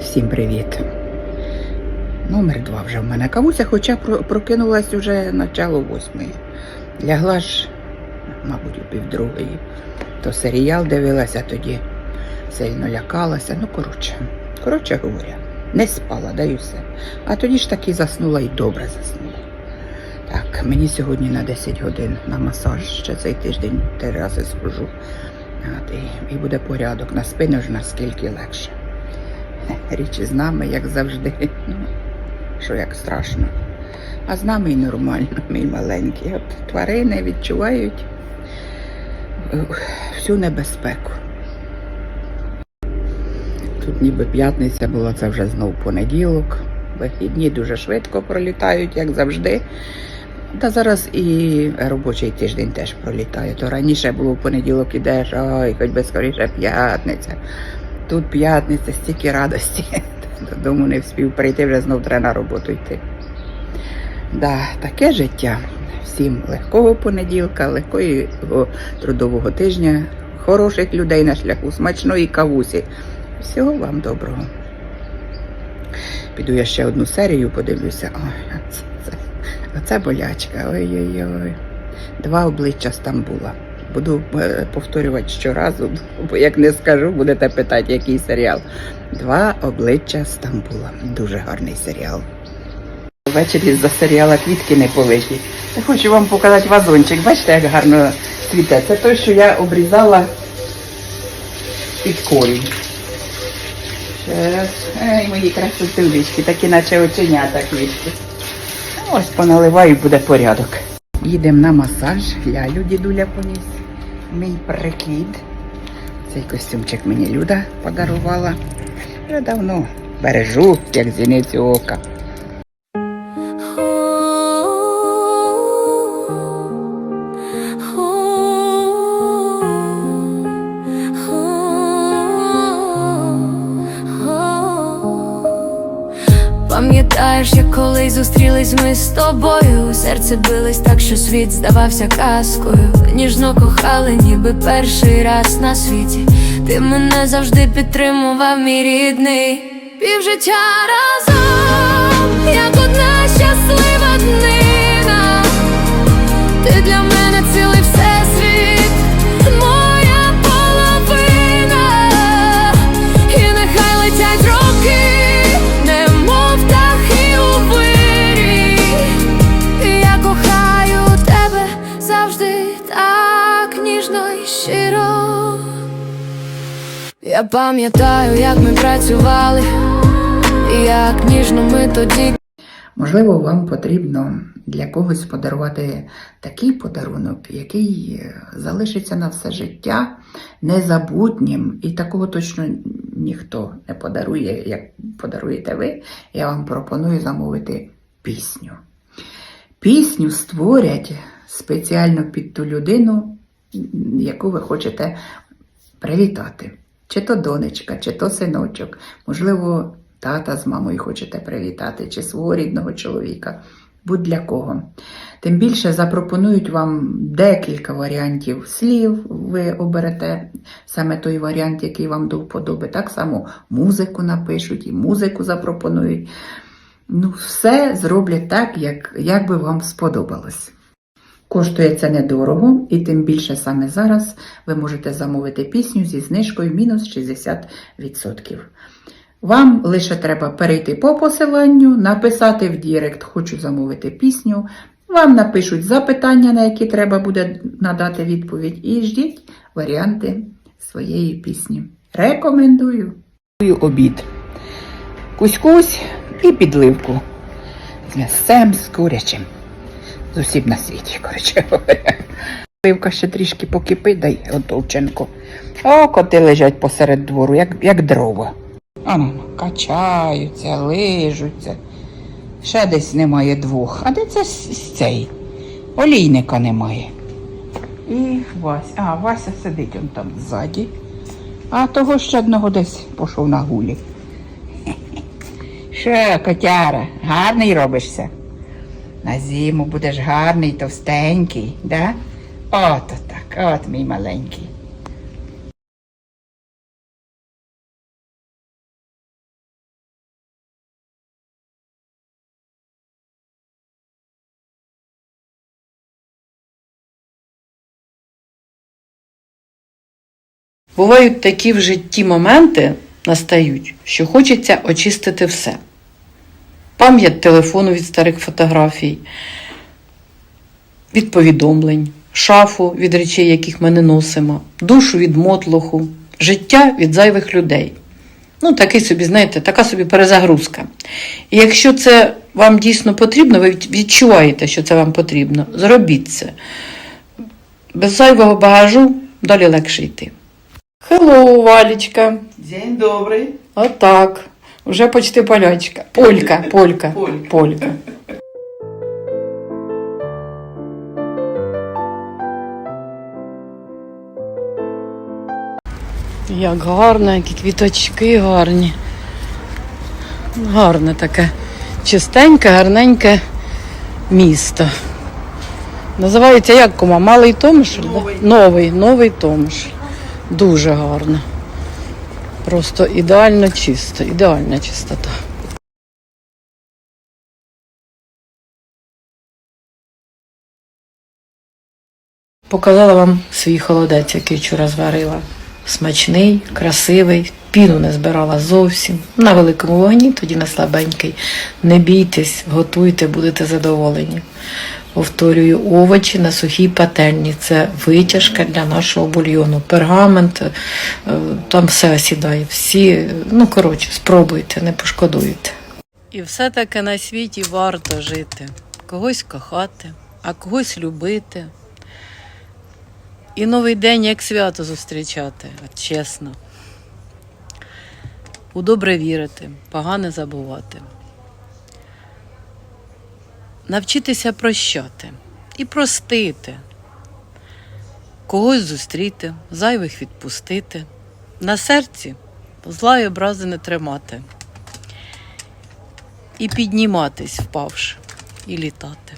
Всім привіт. Номер два вже в мене. Кавуся, хоча про- прокинулась уже начало восьмої. Лягла ж, мабуть, у півдругої. То серіал дивилася тоді, сильно лякалася. Ну, коротше, коротше говоря, не спала, да і. А тоді ж таки заснула і добре заснула. Так, мені сьогодні на 10 годин на масаж. Ще цей тиждень три рази схожу. І буде порядок. На спину ж наскільки легше. Річ із нами, як завжди. Ну, що як страшно. А з нами і нормально, мій маленький. От тварини відчувають е, всю небезпеку. Тут ніби п'ятниця була, це вже знов понеділок. Вихідні дуже швидко пролітають, як завжди. Та зараз і робочий тиждень теж пролітає. То раніше було в понеділок ідеш, ой, хоч би скоріше п'ятниця. Тут п'ятниця, стільки радості. Додому не вспів прийти, вже знов треба на роботу йти. Да, таке життя. Всім легкого понеділка, легкого трудового тижня, хороших людей на шляху, смачної кавусі. Всього вам доброго. Піду я ще одну серію подивлюся. Ой, це, це, оце болячка. Ой-ой-ой. Два обличчя Стамбула. Буду е, повторювати щоразу, бо як не скажу, будете питати, який серіал. Два обличчя Стамбула. Дуже гарний серіал. Ввечері за серіала квітки не полежні. Я хочу вам показати вазончик. Бачите, як гарно цвіте. Це той, що я обрізала під корінь. Зараз. Ей, мої красотулечки, такі наче оченята квітки. Ось поналиваю, буде порядок. Їдемо на масаж. Лялю дідуля поніс. Мій прикид. Цей костюмчик мені Люда подарувала. Я давно бережу, як зіницю ока. Пам'ятаєш, як колись зустрілись ми з тобою, серце билось так, що світ здавався казкою. Ніжно кохали, ніби перший раз на світі. Ти мене завжди підтримував, мій рідний. Півжиття разом, як одна щаслива Я пам'ятаю, як ми працювали, і як ніжно ми тоді Можливо, вам потрібно для когось подарувати такий подарунок, який е, залишиться на все життя незабутнім, і такого точно ніхто не подарує, як подаруєте ви. Я вам пропоную замовити пісню. Пісню створять спеціально під ту людину, яку ви хочете привітати. Чи то донечка, чи то синочок, можливо, тата з мамою хочете привітати, чи свого рідного чоловіка, будь-для кого. Тим більше запропонують вам декілька варіантів слів, ви оберете саме той варіант, який вам до вподоби. Так само музику напишуть і музику запропонують. Ну, все зроблять так, як, як би вам сподобалось. Коштує це недорого, і тим більше саме зараз ви можете замовити пісню зі знижкою мінус 60%. Вам лише треба перейти по посиланню, написати в Дірект Хочу замовити пісню. Вам напишуть запитання, на які треба буде надати відповідь, і ждіть варіанти своєї пісні. Рекомендую. Обід. Кусь-кусь і підливку. З м'ясцем, з курячим. З усім на світі, коротше говоря. Пивка ще трішки покипить, дай отовченко. О, коти лежать посеред двору, як, як дрова. Ану, качаються, лижуться. Ще десь немає двох. А де це цей? Олійника немає. І Вася. А, Вася сидить он там ззаді. А того ще одного десь пішов на гулі. Що, котяра, гарний робишся? На зиму будеш гарний, товстенький, да? Ото так, от мій маленький. Бувають такі в житті моменти настають, що хочеться очистити все. Пам'ять телефону від старих фотографій, від повідомлень, шафу від речей, яких ми не носимо, душу від мотлоху, життя від зайвих людей. Ну, такий собі, знаєте, така собі перезагрузка. І якщо це вам дійсно потрібно, ви відчуваєте, що це вам потрібно, зробіть це. Без зайвого багажу далі легше йти. Хеллоу, Валічка. День добрий. Отак. Уже почти полячка. Полька, полька, Полька. полька. Як гарно, які квіточки гарні. Гарне таке. Чистеньке, гарненьке місто. Називається як кума? Малий Томишель? да? Новий. Новий, новий Томишель. Дуже гарно. Просто ідеально чисто, ідеальна чистота. Показала вам свій холодець, який вчора зварила. Смачний, красивий, піну не збирала зовсім. На великому вогні, тоді на слабенький. Не бійтесь, готуйте, будете задоволені. Повторюю, овочі на сухій пательні. Це витяжка для нашого бульйону. Пергамент, е, там все осідає. Всі, ну коротше, спробуйте, не пошкодуєте. І все-таки на світі варто жити. Когось кохати, а когось любити. І новий день як свято зустрічати, чесно. У добре вірити, погане забувати. Навчитися прощати і простити. Когось зустріти, зайвих відпустити. На серці зла образи не тримати. І підніматись, впавши, і літати.